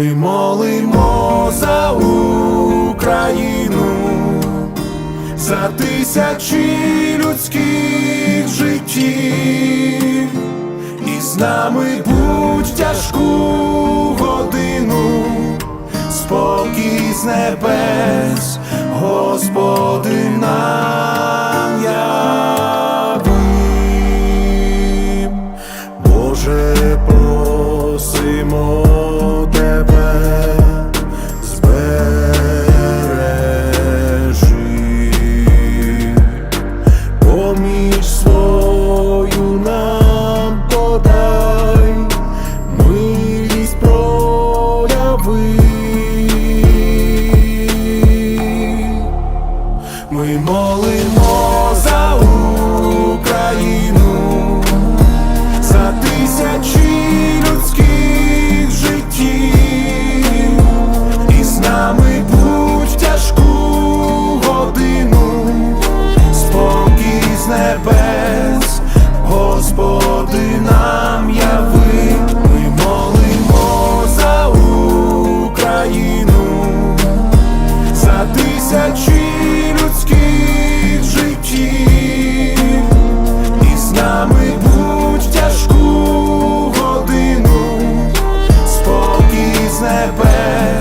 Ми молимо за Україну, за тисячі людських життів, і з нами будь тяжку годину, спокій з небес, Ми молимо за Україну, за тисячі людських життів, і з нами будь тяжку годину, спокій з небес, Господи нам яви, ми молимо за Україну, за тисячі тебе.